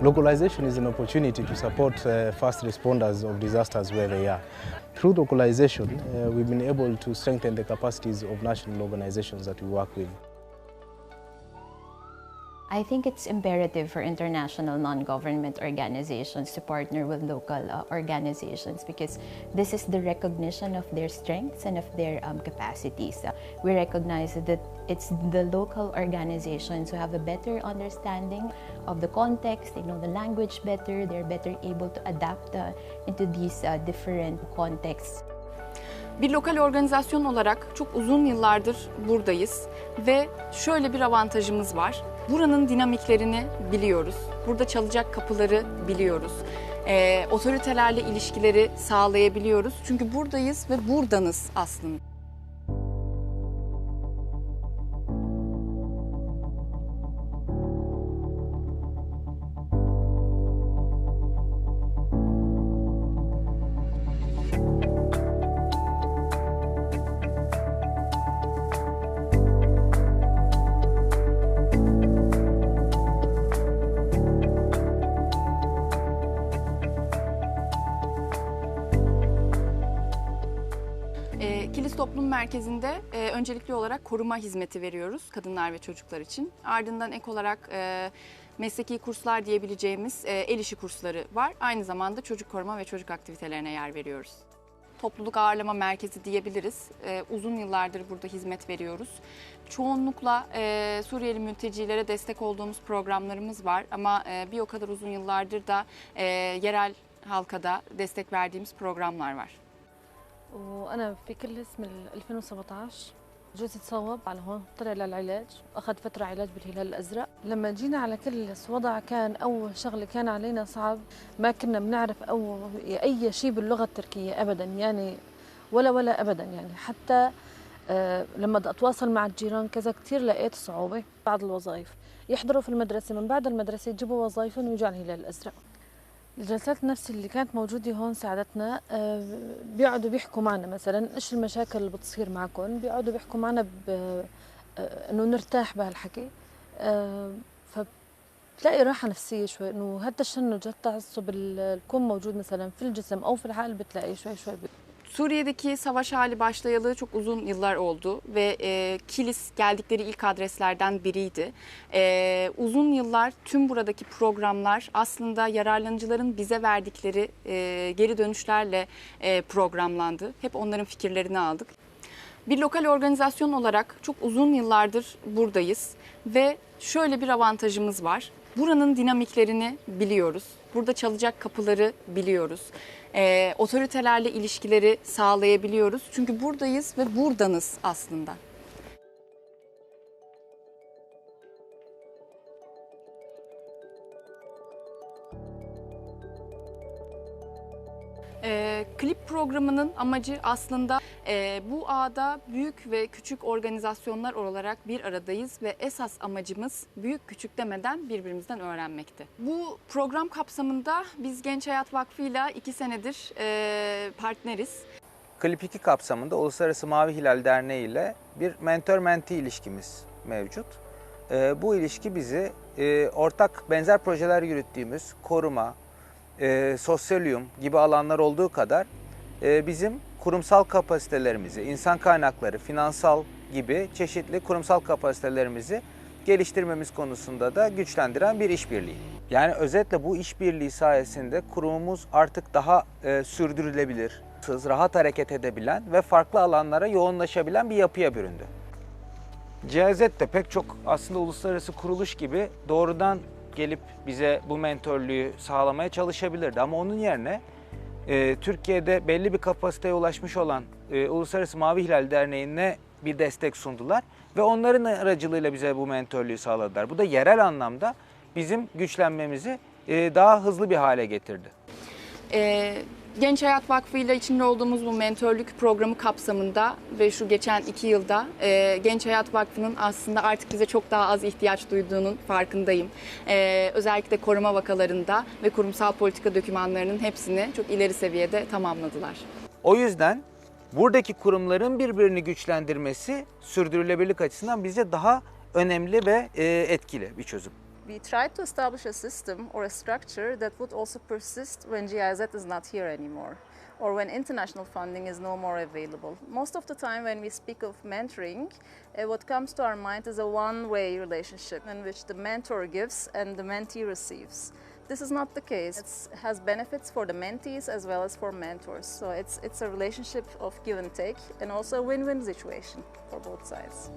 Localization is an opportunity to support uh, first responders of disasters where they are. Through localization, uh, we've been able to strengthen the capacities of national organizations that we work with. I think it's imperative for international non-government organizations to partner with local uh, organizations because this is the recognition of their strengths and of their um, capacities. Uh, we recognize that it's the local organizations who have a better understanding of the context, they know the language better, they're better able to adapt uh, into these uh, different contexts. Bir lokal organizasyon olarak çok uzun yıllardır buradayız ve şöyle bir avantajımız var. Buranın dinamiklerini biliyoruz. Burada çalacak kapıları biliyoruz. Ee, otoritelerle ilişkileri sağlayabiliyoruz. Çünkü buradayız ve buradanız aslında. Toplum Merkezi'nde e, öncelikli olarak koruma hizmeti veriyoruz kadınlar ve çocuklar için. Ardından ek olarak e, mesleki kurslar diyebileceğimiz e, el işi kursları var. Aynı zamanda çocuk koruma ve çocuk aktivitelerine yer veriyoruz. Topluluk ağırlama merkezi diyebiliriz. E, uzun yıllardır burada hizmet veriyoruz. Çoğunlukla e, Suriyeli mültecilere destek olduğumuz programlarımız var ama e, bir o kadar uzun yıllardır da e, yerel halka da destek verdiğimiz programlar var. وأنا في كلس من 2017 جوزي تصوب على هون طلع للعلاج أخذ فترة علاج بالهلال الأزرق. لما جينا على كلس وضع كان أول شغلة كان علينا صعب. ما كنا بنعرف أو أي شيء باللغة التركية ابدا يعني ولا ولا ابدا يعني حتى آه، لما بدي أتواصل مع الجيران كذا كثير لقيت صعوبة. بعض الوظائف يحضروا في المدرسة من بعد المدرسة يجيبوا وظائفهم ويجوا على الهلال الأزرق. الجلسات النفسية اللي كانت موجودة هون ساعدتنا آه، بيقعدوا بيحكوا معنا مثلا إيش المشاكل اللي بتصير معكم بيقعدوا بيحكوا معنا آه، إنه نرتاح بهالحكي آه، فبتلاقي راحة نفسية شوي إنه هالتشنج هالتعصب اللي يكون موجود مثلا في الجسم أو في العقل بتلاقيه شوي شوي بي- Suriye'deki savaş hali başlayalı çok uzun yıllar oldu ve e, Kilis geldikleri ilk adreslerden biriydi. E, uzun yıllar tüm buradaki programlar aslında yararlanıcıların bize verdikleri e, geri dönüşlerle e, programlandı. Hep onların fikirlerini aldık. Bir lokal organizasyon olarak çok uzun yıllardır buradayız ve şöyle bir avantajımız var. Buranın dinamiklerini biliyoruz. Burada çalacak kapıları biliyoruz. Ee, otoritelerle ilişkileri sağlayabiliyoruz. Çünkü buradayız ve buradanız aslında. Ee, klip programının amacı aslında e, bu ağda büyük ve küçük organizasyonlar olarak bir aradayız ve esas amacımız büyük küçük demeden birbirimizden öğrenmekti. Bu program kapsamında biz Genç Hayat Vakfı ile iki senedir e, partneriz. Klip 2 kapsamında Uluslararası Mavi Hilal Derneği ile bir mentor-menti ilişkimiz mevcut. Ee, bu ilişki bizi e, ortak benzer projeler yürüttüğümüz koruma, e, sosyaliyum gibi alanlar olduğu kadar e, bizim kurumsal kapasitelerimizi, insan kaynakları, finansal gibi çeşitli kurumsal kapasitelerimizi geliştirmemiz konusunda da güçlendiren bir işbirliği. Yani özetle bu işbirliği sayesinde kurumumuz artık daha e, sürdürülebilir, rahat hareket edebilen ve farklı alanlara yoğunlaşabilen bir yapıya büründü. CIZ de pek çok aslında uluslararası kuruluş gibi doğrudan gelip bize bu mentörlüğü sağlamaya çalışabilirdi. Ama onun yerine e, Türkiye'de belli bir kapasiteye ulaşmış olan e, Uluslararası Mavi Hilal Derneği'ne bir destek sundular ve onların aracılığıyla bize bu mentörlüğü sağladılar. Bu da yerel anlamda bizim güçlenmemizi e, daha hızlı bir hale getirdi. Ee, Genç Hayat Vakfı ile içinde olduğumuz bu mentörlük programı kapsamında ve şu geçen iki yılda e, Genç Hayat Vakfı'nın aslında artık bize çok daha az ihtiyaç duyduğunun farkındayım. E, özellikle koruma vakalarında ve kurumsal politika dokümanlarının hepsini çok ileri seviyede tamamladılar. O yüzden buradaki kurumların birbirini güçlendirmesi sürdürülebilirlik açısından bize daha önemli ve e, etkili bir çözüm. We tried to establish a system or a structure that would also persist when GIZ is not here anymore or when international funding is no more available. Most of the time, when we speak of mentoring, uh, what comes to our mind is a one way relationship in which the mentor gives and the mentee receives. This is not the case. It has benefits for the mentees as well as for mentors. So it's, it's a relationship of give and take and also a win win situation for both sides.